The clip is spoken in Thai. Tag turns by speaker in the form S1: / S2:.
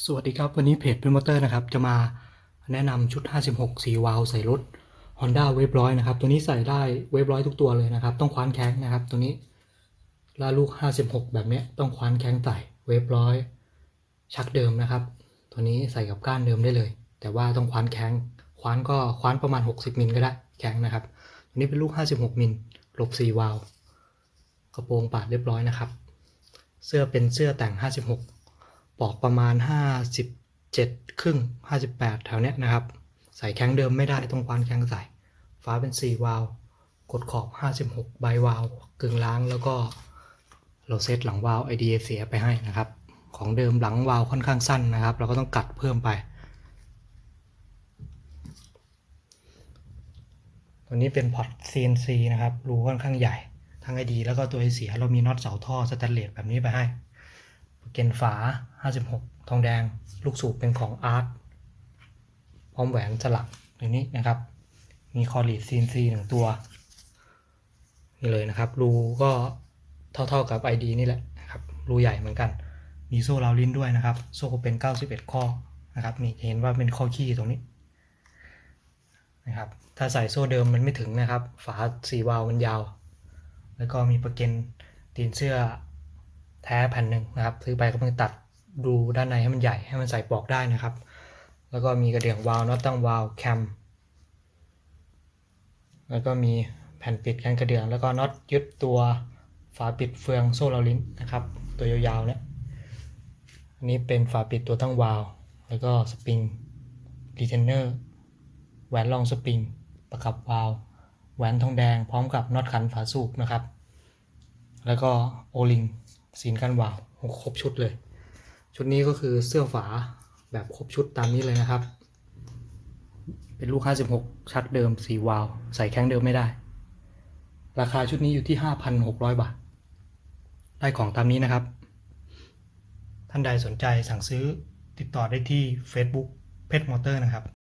S1: สวัสดีครับ วันนี้เพจเป็นมอเตอร์นะครับ จะมาแนะนำชุด 56สีวาล์วใส่รถ Honda เวฟร้อยนะครับ ตัวนี้ใส่ได้เวฟร้อยทุกตัวเลยนะครับ ต้องคว้านแข้งนะครับ ตัวนี้ล่าลูก 56 แบบเนี้ยต้องคว้านแข้งใส่เวฟร้อยชักเดิมนะครับ ตัวนี้ใส่กับก้านเดิมได้เลย แต่ว่าต้องคว้านแข้งคว้านก็คว้านประมาณ 60 มิลก็ได้แข้งนะครับ ตัวนี้เป็นลูก 56 มิลหลบ 4 วาล์วกระโปรงปาดเรียบร้อยนะครับ เสื้อเป็นเสื้อแต่ง 56 ปอกประมาณ 57 ครึ่ง 58 แถวเนี้ยนะครับ ใส่แข้งเดิมไม่ได้ต้องควานแข้งใส่ ฟ้าเป็น 4 วาล์วกดขอบ 56 ใบวาล์วกึ่งล้างแล้วก็เราเซตหลังวาล์ว IDA เสียไปให้นะครับ ของเดิมหลังวาล์วค่อนข้างสั้นนะครับ เราก็ต้องกัดเพิ่มไป ตัวนี้เป็นพอร์ต CNC นะครับ รูค่อนข้างใหญ่ ทั้ง ID แล้วก็ตัวไอเสียเรามีน็อตเสาท่อสแตนเลสแบบนี้ไปให้ เกนฝา 56 ทองแดง ลูกสูบเป็นของอาร์ตพร้อมแหวนสลักอย่างนี้นะครับ มีคอรีด CNC หนึ่งตัว นี่เลยนะครับ รูก็เท่าๆกับ ID นี่แหละนะครับ รูใหญ่เหมือนกัน มีโซ่ราวลิ้นด้วยนะครับ โซ่เป็น 91 ข้อนะครับ นี่เห็นว่าเป็นข้อขี้ตรงนี้นะครับ ถ้าใส่โซ่เดิมมันไม่ถึงนะครับ ฝาสีวาล์วมันยาว แล้วก็มีประเก็นตีนเสื้อ แท้แผ่นหนึ่งนะครับ ซื้อไปก็เพิ่งตัดดูด้านในให้มันใหญ่ให้มันใส่ปลอกได้นะครับ แล้วก็มีกระเดื่องวาล์วน็อตตั้งวาล์วแคมแล้วก็มีแผ่นปิดกันกระเดื่อง แล้วก็น็อตยึดตัวฝาปิดเฟืองโซ่เราลิ้นนะครับ ตัวยาวๆเนี่ยอันนี้เป็นฝาปิดตัวตั้งวาล์วแล้วก็สปริงรีเทนเนอร์แหวนรองสปริงประกับวาล์วแหวนทองแดงพร้อมกับน็อตขันฝาสูบนะครับ แล้วก็โอลิง ซีนกันวาวครบชุดเลย ชุดนี้ก็คือเสื้อฝาแบบครบชุดตามนี้เลยนะครับ เป็นลูก 56 ชักเดิม4วาว ใส่แข้งเดิมไม่ได้ ราคาชุดนี้อยู่ที่ 5,600 บาท ได้ของตามนี้นะครับ ท่านใดสนใจสั่งซื้อติดต่อได้ที่ Facebook เพชรมอเตอร์นะครับ